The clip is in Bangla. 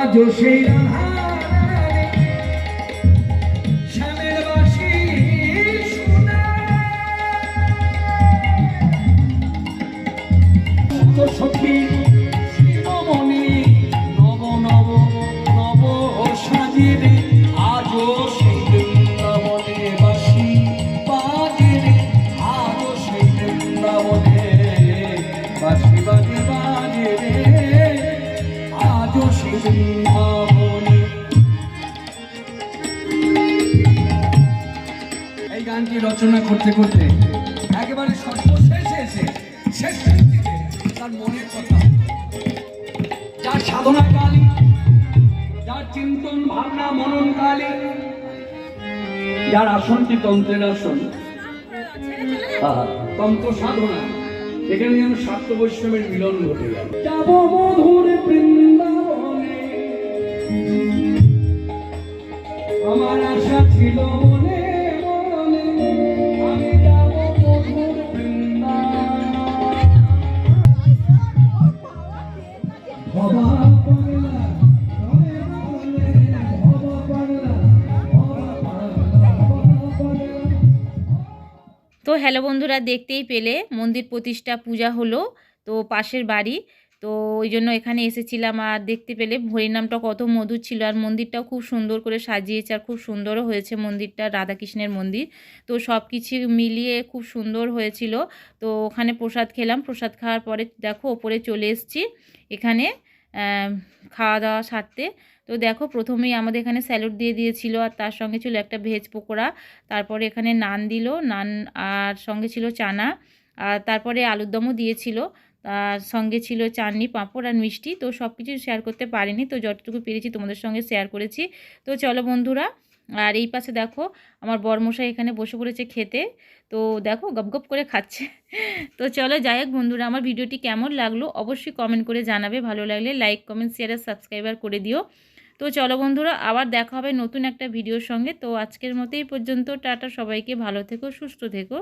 আজও এই গানটি রচনা করতে করতে একেবারে সর্বশেষে এসে শেষ তার মনের কথা। যার সাধনা কালী, যার চিন্তন ভাবনা মনন কালী, যার আসনটি তন্ত্রের আসন। তন্ত্র সাধনা। এখানে যেন সাত্য বৈষ্ণবের মিলন ঘটে গেল। যাব মধুর বৃন্দাবনে তো হ্যালো বন্ধুরা দেখতেই পেলে মন্দির প্রতিষ্ঠা পূজা হলো। তো পাশের বাড়ি। তো ওই জন্য এখানে এসেছিলাম আর দেখতে পেলে হরিনামটা কত মধুর ছিল আর মন্দিরটাও খুব সুন্দর করে সাজিয়েছে আর খুব সুন্দরও হয়েছে মন্দিরটা, রাধাকৃষ্ণের মন্দির। তো সব কিছু মিলিয়ে খুব সুন্দর হয়েছিল। তো ওখানে প্রসাদ খেলাম, প্রসাদ খাওয়ার পরে দেখো ওপরে চলে এসেছি এখানে খাওয়া দাওয়া সারতে। তো দেখো প্রথমেই আমাদের এখানে স্যালুট দিয়ে দিয়েছিল আর তার সঙ্গে ছিল একটা ভেজ পকোড়া, তারপরে এখানে নান দিল, নান আর সঙ্গে ছিল চানা। আর তারপরে আলুর দমও দিয়েছিল। তার সঙ্গে ছিল চাটনি, পাঁপড় আর মিষ্টি। তো সব কিছু শেয়ার করতে পারিনি। তো যতটুকু পেরেছি তোমাদের সঙ্গে শেয়ার করেছি। তো চলো বন্ধুরা, আর এই পাশে দেখো, আমার বরমশাই এখানে বসে পড়েছে খেতে। তো দেখো গপগপ করে খাচ্ছে। তো চলো যাই হোক বন্ধুরা, আমার ভিডিওটি কেমন লাগল অবশ্যই কমেন্ট করে জানাবে। ভালো লাগলে লাইক কমেন্ট শেয়ার আর সাবস্ক্রাইবার করে দিও। তো চলো বন্ধুরা, আবার দেখা হবে নতুন একটা ভিডিওর সঙ্গে। তো আজকের মতো এই পর্যন্ত। টাটা সবাইকে, ভালো থেকো, সুস্থ থেকো।